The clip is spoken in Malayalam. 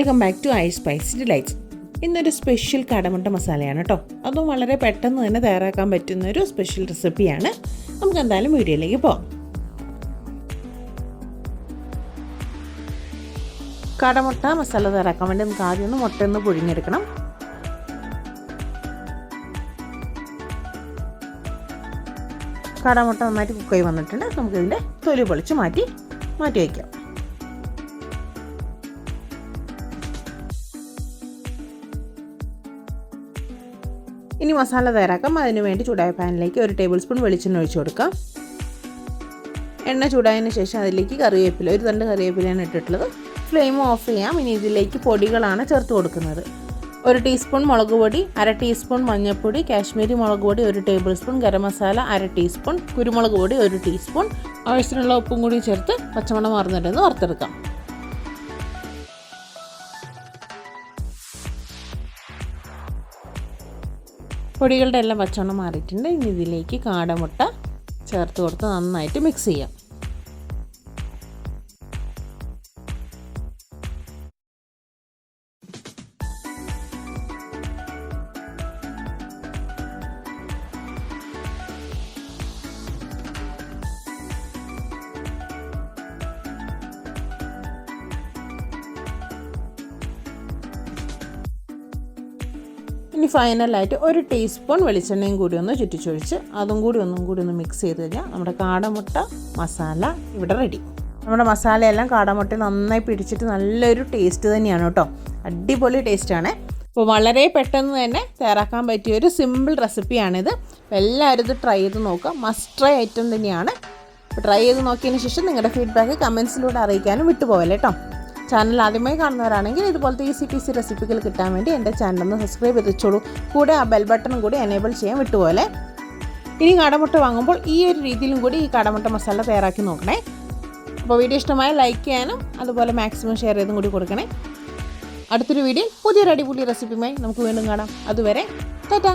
Welcome back to I spicy delights ഇന്നൊരു സ്പെഷ്യൽ കടമുട്ട മസാലയാണ് കേട്ടോ അതും വളരെ പെട്ടെന്ന് തന്നെ തയ്യാറാക്കാൻ പറ്റുന്ന ഒരു സ്പെഷ്യൽ റെസിപ്പിയാണ്. നമുക്ക് എന്തായാലും വീഡിയോയിലേക്ക് പോകാം. കടമുട്ട മസാല തയ്യാറാക്കാൻ വേണ്ടി നമുക്ക് ആദ്യം ഒന്ന് മുട്ട ഒന്ന് പുഴുങ്ങിയെടുക്കണം. കടമുട്ട നന്നായിട്ട് കുക്കായി വന്നിട്ടുണ്ട്. നമുക്കിതിന്റെ തൊലി പൊളിച്ച് മാറ്റി മാറ്റി വയ്ക്കാം. ഇനി മസാല തയ്യാറാക്കാം. അതിന് വേണ്ടി ചൂടായ പാനിലേക്ക് ഒരു ടേബിൾ സ്പൂൺ വെളിച്ചെണ്ണ ഒഴിച്ചു കൊടുക്കാം. എണ്ണ ചൂടായതിന് ശേഷം അതിലേക്ക് കറിവേപ്പില ഒരു തണ്ട് കറിവേപ്പിലയാണ് ഇട്ടിട്ടുള്ളത്. ഫ്ലെയിം ഓഫ് ചെയ്യാം. ഇനി ഇതിലേക്ക് പൊടികളാണ് ചേർത്ത് കൊടുക്കുന്നത്. ഒരു ടീസ്പൂൺ മുളക് പൊടി അര ടീസ്പൂൺ മഞ്ഞൾപ്പൊടി കാശ്മീരി മുളക് പൊടി ഒരു ടേബിൾ സ്പൂൺ ഗരം മസാല അര ടീസ്പൂൺ കുരുമുളക് പൊടി ഒരു ടീസ്പൂൺ ആവശ്യത്തിനുള്ള ഉപ്പും കൂടി ചേർത്ത് പച്ചമണം മറന്നിട്ടൊന്ന് വറുത്തെടുക്കാം. പൊടികളുടെ എല്ലാം പച്ചവണ്ണം മാറിയിട്ടുണ്ട്. ഇനി ഇതിലേക്ക് കാടമുട്ട ചേർത്ത് കൊടുത്ത് നന്നായിട്ട് മിക്സ് ചെയ്യാം. ഇനി ഫൈനലായിട്ട് ഒരു ടീസ്പൂൺ വെളിച്ചെണ്ണയും കൂടി ഒന്ന് ചുറ്റിച്ചൊഴിച്ച് അതും കൂടി ഒന്നും കൂടി ഒന്ന് മിക്സ് ചെയ്ത് കഴിഞ്ഞാൽ നമ്മുടെ കാടമുട്ട മസാല ഇവിടെ റെഡി നമ്മുടെ മസാലയെല്ലാം കാടമുട്ട നന്നായി പിടിച്ചിട്ട് നല്ലൊരു ടേസ്റ്റ് തന്നെയാണ് കേട്ടോ. അടിപൊളി ടേസ്റ്റാണ് അപ്പോൾ വളരെ പെട്ടെന്ന് തന്നെ തയ്യാറാക്കാൻ പറ്റിയ ഒരു സിമ്പിൾ റെസിപ്പിയാണിത് അപ്പോൾ എല്ലാവരും ഇത് ട്രൈ ചെയ്ത് നോക്കുക. മസ്റ്റ് ട്രൈ ഐറ്റം തന്നെയാണ്. ട്രൈ ചെയ്ത് നോക്കിയതിന് ശേഷം നിങ്ങളുടെ ഫീഡ്ബാക്ക് കമൻസിലൂടെ അറിയിക്കാനും വിട്ടുപോകല്ലേ കേട്ടോ ചാനൽ ആദ്യമായി കാണുന്നവരാണെങ്കിൽ ഇതുപോലത്തെ ഈസി സി റെസിപ്പികൾ കിട്ടാൻ വേണ്ടി എന്റെ ചാനൽ ഒന്ന് സബ്സ്ക്രൈബ് ചെയ്ത് വെച്ചോളൂ. കൂടെ ആ ബെൽ ബട്ടണും കൂടി എനേബിൾ ചെയ്യാൻ വിട്ടുപോലെ ഇനി കടമുട്ട വാങ്ങുമ്പോൾ ഈ ഒരു രീതിയിലും കൂടി ഈ കടമുട്ട മസാല തയ്യാറാക്കി നോക്കണേ. അപ്പോൾ വീഡിയോ ഇഷ്ടമായ ലൈക്ക് ചെയ്യാനും അതുപോലെ മാക്സിമം ഷെയർ ചെയ്തും കൂടി കൊടുക്കണേ. അടുത്തൊരു വീഡിയോ പുതിയൊരു അടിപൊളി റെസിപ്പിയുമായി നമുക്ക് വീണ്ടും കാണാം. അതുവരെ ടാറ്റാ!